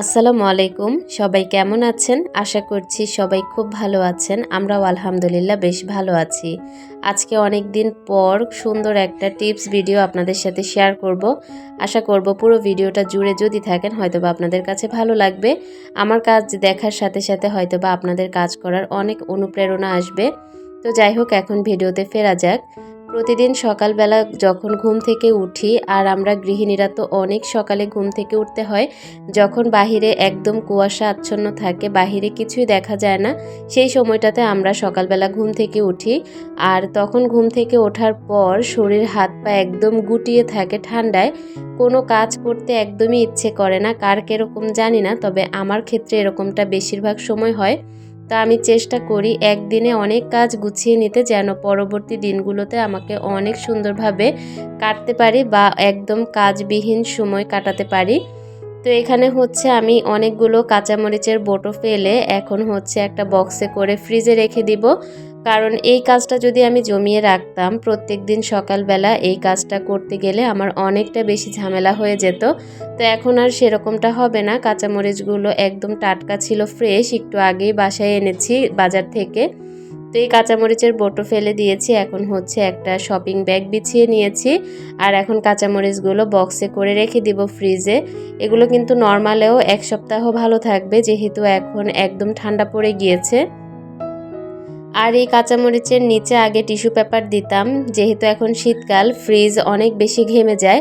আসসালামু আলাইকুম। সবাই কেমন আছেন? আশা করছি সবাই খুব ভালো আছেন। আমরাও আলহামদুলিল্লাহ বেশ ভালো আছি। আজকে অনেক দিন পর সুন্দর একটা টিপস ভিডিও আপনাদের সাথে শেয়ার করব। আশা করব পুরো ভিডিওটা জুড়ে যদি থাকেন, হয়তোবা আপনাদের কাছে ভালো লাগবে। আমার কাজ দেখার সাথে সাথে হয়তোবা আপনাদের কাজ করার অনেক অনুপ্রেরণা আসবে। তো যাই হোক, এখন ভিডিওতে ফেরা যাক। প্রতিদিন সকালবেলা যখন ঘুম থেকে উঠি, আর আমরা গৃহিণীরা তো অনেক সকালে ঘুম থেকে উঠতে হয়, যখন বাহিরে একদম কুয়াশা আচ্ছন্ন থাকে, বাহিরে কিছুই দেখা যায় না, সেই সময়টাতে আমরা সকালবেলা ঘুম থেকে উঠি। আর তখন ঘুম থেকে ওঠার পর শরীর, হাত পা একদম গুটিয়ে থাকে ঠান্ডায়, কোনো কাজ করতে একদমই ইচ্ছে করে না, কার কীরকম জানি না, তবে আমার ক্ষেত্রে এরকমটা বেশিরভাগ সময় হয়। তা আমি চেষ্টা করি একদিনে অনেক কাজ গুছিয়ে নিতে যেন পরবর্তী দিনগুলোতে আমাকে অনেক সুন্দরভাবে কাটতে পারি বা একদম কাজবিহীন সময় কাটাতে পারি। তো এখানে হচ্ছে আমি অনেকগুলো কাঁচামরিচের বোটো ফেলে এখন হচ্ছে একটা বক্সে করে ফ্রিজে রেখে দিব। কারণ এই কাজটা যদি আমি জমিয়ে রাখতাম, প্রত্যেক দিন সকালবেলা এই কাজটা করতে গেলে আমার অনেকটা বেশি ঝামেলা হয়ে যেত। তো এখন আর সেরকমটা হবে না। কাঁচামরিচগুলো একদম টাটকা ছিল ফ্রেশ একটু আগেই বাসায় এনেছি বাজার থেকে। তো এই কাঁচামরিচের বোটো ফেলে দিয়েছি, এখন হচ্ছে একটা শপিং ব্যাগ বিছিয়ে নিয়েছি। আর এখন কাঁচামরিচগুলো বক্সে করে রেখে দিব ফ্রিজে এগুলো কিন্তু নর্মালেও এক সপ্তাহ ভালো থাকবে, যেহেতু এখন একদম ঠান্ডা পড়ে গিয়েছে। আর এই কাঁচামরিচের নিচে আগে টিস্যু পেপার দিতাম, যেহেতু এখন শীতকাল, ফ্রিজ অনেক বেশি ঘেমে যায়।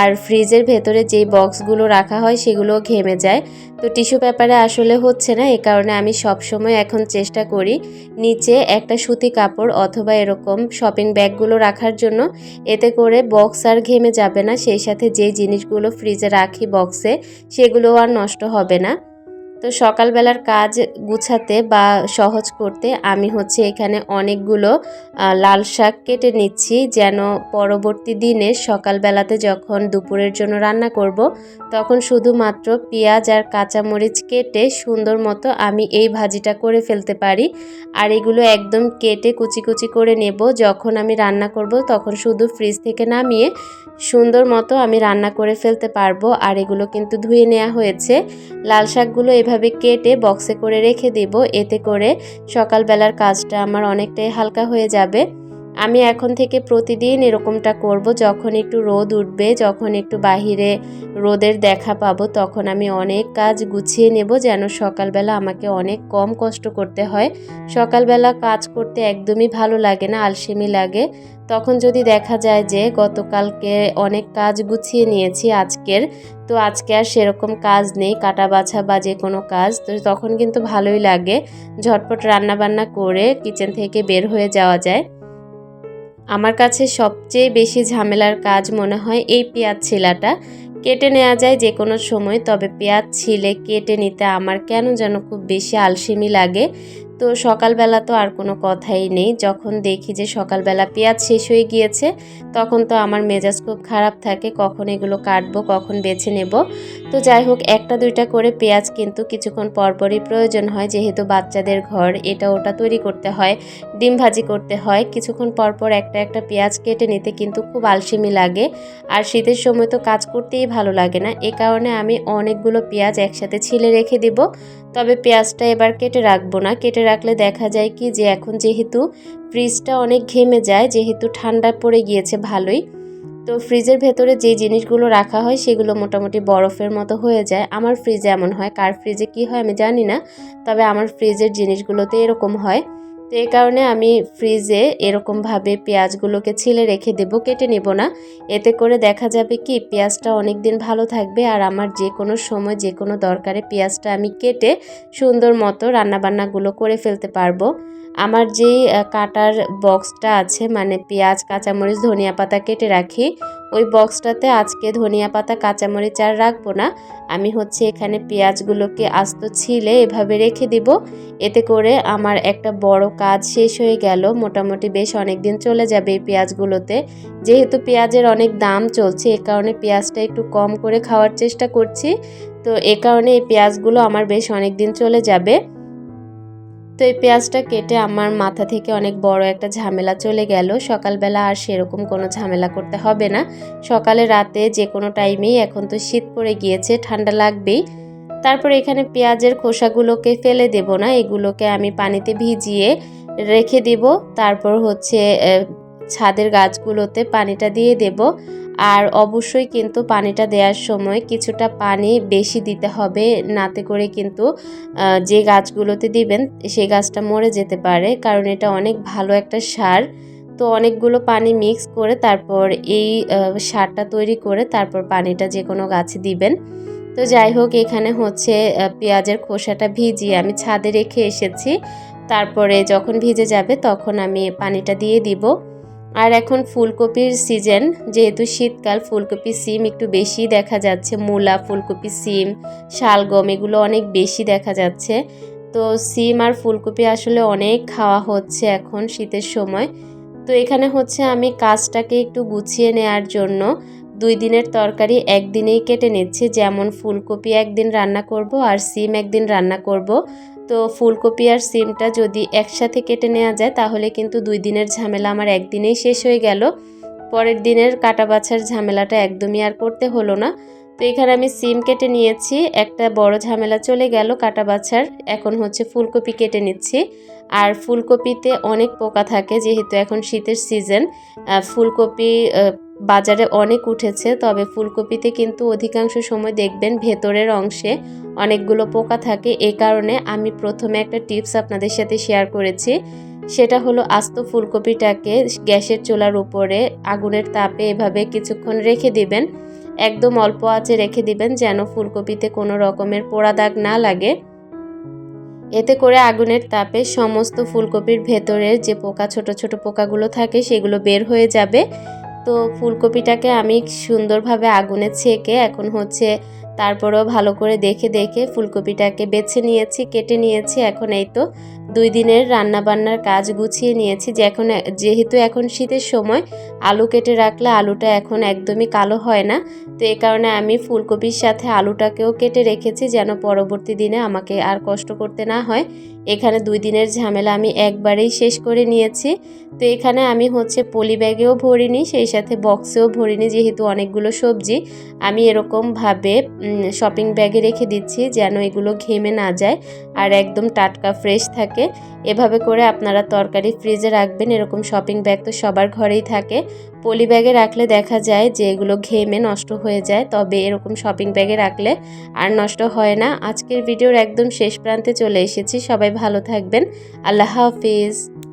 আর ফ্রিজের ভেতরে যেই বক্সগুলো রাখা হয় সেগুলো ঘেমে যায়। তো টিস্যু পেপারে আসলে হচ্ছে না, এ কারণে আমি সবসময় এখন চেষ্টা করি নিচে একটা সুতি কাপড় অথবা এরকম শপিং ব্যাগগুলো রাখার জন্য। এতে করে বক্স আর ঘেমে যাবে না, সেই সাথে যেই জিনিসগুলো ফ্রিজে রাখি বক্সে, সেগুলোও আর নষ্ট হবে না। তো সকালবেলার কাজ গুছাতে বা সহজ করতে আমি হচ্ছে এখানে অনেকগুলো লাল শাক কেটে নিচ্ছি যেন পরবর্তী দিনে সকালবেলাতে যখন দুপুরের জন্য রান্না করব, তখন শুধুমাত্র পেঁয়াজ আর কাঁচামরিচ কেটে সুন্দর মতো আমি এই ভাজিটা করে ফেলতে পারি। আর এগুলো একদম কেটে কুচি কুচি করে নেব। যখন আমি রান্না করব তখন শুধু ফ্রিজ থেকে নামিয়ে সুন্দর মতো আমি রান্না করে ফেলতে পারব, আর এগুলো কিন্তু ধুয়ে নেওয়া হয়েছে। লাল শাকগুলো এভাবে কেটে বক্সে করে রেখে দেব, এতে করে সকালবেলার কাজটা আমার অনেকটাই হালকা হয়ে যাবে। আমি এখন থেকে প্রতিদিন এরকমটা করব, যখন একটু রোদ উঠবে, যখন একটু বাহিরে রোদের দেখা পাবো, তখন আমি অনেক কাজ গুছিয়ে নেব যেন সকালবেলা আমাকে অনেক কম কষ্ট করতে হয়। সকালবেলা কাজ করতে একদমই ভালো লাগে না, আলসেমি লাগে। তখন যদি দেখা যায় যে গতকালকে অনেক কাজ গুছিয়ে নিয়েছি আজকের, তো আজকে আর সেরকম কাজ নেই কাটা বাছা বা যে কোনো কাজ, তো তখন কিন্তু ভালোই লাগে। ঝটপট রান্নাবান্না করে কিচেন থেকে বের হয়ে যাওয়া যায়। আমার কাছে সবচেয়ে বেশি ঝামেলার কাজ মনে হয় এই পেঁয়াজ ছিলাটা। কেটে নেওয়া যায় যে কোনো সময়, তবে পেঁয়াজ ছিলে কেটে নিতে আমার কেন যেন খুব বেশি আলসেমি লাগে। তো সকালবেলা তো আর কোনো কথাই নেই। যখন দেখি যে সকালবেলা পেঁয়াজ শেষ হয়ে গিয়েছে, তখন তো আমার মেজাজ খুব খারাপ থাকে, কখন এগুলো কাটবো, কখন বেছে নেব। তো যাই হোক, একটা দুইটা করে পেঁয়াজ কিন্তু কিছুক্ষণ পরপরই প্রয়োজন হয়, যেহেতু বাচ্চাদের ঘর, এটা ওটা তৈরি করতে হয়, ডিম ভাজি করতে হয়। কিছুক্ষণ পরপর একটা একটা পেঁয়াজ কেটে নিতে কিন্তু খুব আলসেমি লাগে। আর শীতের সময় তো কাজ করতেই ভালো লাগে না। এ কারণে আমি অনেকগুলো পেঁয়াজ একসাথে ছিলে রেখে দিব। তবে পেঁয়াজটা এবার কেটে রাখব না। কেটে রাখলে দেখা যায় কি যে এখন যেহেতু ফ্রিজটা অনেক ঘেমে যায়, যেহেতু ঠান্ডা পড়ে গিয়েছে ভালোই, তো ফ্রিজের ভেতরে যে জিনিসগুলো রাখা হয় সেগুলো মোটামুটি বরফের মতো হয়ে যায়। আমার ফ্রিজে এমন হয়। কার ফ্রিজে কি হয় আমি জানি না, তবে আমার ফ্রিজের জিনিসগুলোতে এরকম হয়। তো এই কারণে আমি ফ্রিজে এরকমভাবে পেঁয়াজগুলোকে ছিলে রেখে দেবো, কেটে নেব না। এতে করে দেখা যাবে কি, পেঁয়াজটা অনেক দিন ভালো থাকবে আর আমার যে কোনো সময় যে কোনো দরকারে পেঁয়াজটা আমি কেটে সুন্দর মতো রান্নাবান্নাগুলো করে ফেলতে পারব। আমার যেই কাটার বক্সটা আছে মানে পেঁয়াজ, কাঁচামরিচ, ধনিয়া পাতা কেটে রাখি ওই বক্সটাতে আজকে ধনিয়া পাতা, কাঁচামরিচ আর রাখব না। আমি হচ্ছে এখানে পেঁয়াজগুলোকে আস্ত ছিলে এভাবে রেখে দিব। এতে করে আমার একটা বড় কাজ শেষ হয়ে গেল। মোটামুটি বেশ অনেক দিন চলে যাবে এই পেঁয়াজগুলোতে। যেহেতু পেঁয়াজের অনেক দাম চলছে, এ কারণে পেঁয়াজটা একটু কম করে খাওয়ার চেষ্টা করছি। তো এ কারণে এই পেঁয়াজগুলো আমার বেশ অনেক দিন চলে যাবে। তো এই পেঁয়াজটা কেটে আমার মাথা থেকে অনেক বড় একটা ঝামেলা চলে গেল। সকালবেলা আর সেরকম কোনো ঝামেলা করতে হবে না। সকালে রাতে যে কোনো টাইমেই এখন তো শীত পড়ে গিয়েছে, ঠান্ডা লাগবেই। তারপর এখানে পেঁয়াজের খোসাগুলোকে ফেলে দেব না, এগুলোকে আমি পানিতে ভিজিয়ে রেখে দিব। তারপর হচ্ছে ছাদের গাছগুলোতে পানিটা দিয়ে দেব আর অবশ্যই কিন্তু পানিটা দেওয়ার সময় কিছুটা পানি বেশি দিতে হবে। নাতে করে কিন্তু যে গাছগুলোতে দিবেন, সেই গাছটা মরে যেতে পারে কারণ এটা অনেক ভালো একটা সার। তো অনেকগুলো পানি মিক্স করে তারপর এই সারটা তৈরি করে তারপর পানিটা যে কোনো গাছে দিবেন। তো যাই হোক, এখানে হচ্ছে পেঁয়াজের খোসাটা ভিজিয়ে আমি ছাদে রেখে এসেছি। তারপরে যখন ভিজে যাবে তখন আমি পানিটা দিয়ে দিব। আর এখন ফুলকপির সিজন, যেহেতু শীতকাল, ফুলকপি সিম একটু বেশি দেখা যাচ্ছে। মূলা, ফুলকপি সিম, শালগম, এগুলো অনেক বেশি দেখা যাচ্ছে। তো সিম আর ফুলকপি আসলে অনেক খাওয়া হচ্ছে এখন শীতের সময়। তো এখানে হচ্ছে আমি কাজটাকে একটু গুছিয়ে নেওয়ার জন্য দুই দিনের তরকারি একদিনেই কেটে নিচ্ছি। যেমন ফুলকপি একদিন রান্না করব আর সিম একদিন রান্না করব। তো ফুলকপি আর সিমটা যদি একসাথে কেটে নেওয়া যায়, তাহলে কিন্তু দুই দিনের ঝামেলা আমার একদিনেই শেষ হয়ে গেল। পরের দিনের কাটা বাছার ঝামেলাটা একদমই আর করতে হলো না। তো এখানে আমি সিম কেটে নিয়েছি, একটা বড় ঝামেলা চলে গেল কাটা বাছার এখন হচ্ছে ফুলকপি কেটে নিচ্ছি। আর ফুলকপিতে অনেক পোকা থাকে, যেহেতু এখন শীতের সিজন। ফুলকপি বাজারে অনেক উঠেছে, তবে ফুলকপিতে কিন্তু অধিকাংশ সময় দেখবেন ভেতরের অংশে অনেকগুলো পোকা থাকে। এই কারণে আমি প্রথমে একটা টিপস আপনাদের সাথে শেয়ার করেছি। সেটা হলো, আস্ত ফুলকপিটাকে গ্যাসের চুলার উপরে আগুনের তাপে এভাবে কিছুক্ষণ রেখে দিবেন। একদম অল্প আঁচে রেখে দিবেন যেন ফুলকপিতে কোনো রকমের পোড়া দাগ না লাগে। এতে করে আগুনের তাপে সমস্ত ফুলকপির ভেতরের যে পোকা, ছোট ছোট পোকাগুলো থাকে, সেগুলো বের হয়ে যাবে। তো ফুলকপিটাকে আমি সুন্দরভাবে আগুনে ছেঁকে এখন হচ্ছে তারপরেও ভালো করে দেখে দেখে ফুলকপিটাকে বেছে নিয়েছি কেটে নিয়েছি এখন এই তো দুই দিনের রান্না বান্নার কাজ গুছিয়ে নিয়েছি যে এখন যেহেতু এখন শীতের সময়, আলু কেটে রাখলে আলুটা এখন একদমই কালো হয় না। তো এ কারণে আমি ফুলকপির সাথে আলুটাকেও কেটে রেখেছি, যেন পরবর্তী দিনে আমাকে আর কষ্ট করতে না হয়। এখানে দুই দিনের ঝামেলা আমি একবারেই শেষ করে নিয়েছি। তো এখানে আমি হচ্ছে পলি ব্যাগেও ভরিনি, সেই সাথে বক্সেও ভরিনি, যেহেতু অনেকগুলো সবজি। আমি এরকমভাবে শপিং ব্যাগে রেখে দিচ্ছি, যেন এগুলো ঘেমে না যায়। আর একদম টাটকা ফ্রেশ থাকে। এভাবে করে আপনারা তরকারি ফ্রিজে রাখবেন, এরকম শপিং ব্যাগ তো সবার ঘরেই থাকে। পলি ব্যাগে রাখলে দেখা যায় যে এগুলো ঘেমে নষ্ট হয়ে যায়, তবে এরকম শপিং ব্যাগে রাখলে আর নষ্ট হয় না। আজকের ভিডিওর একদম শেষ প্রান্তে চলে এসেছি, সবাই ভালো থাকবেন। আল্লাহ হাফিজ।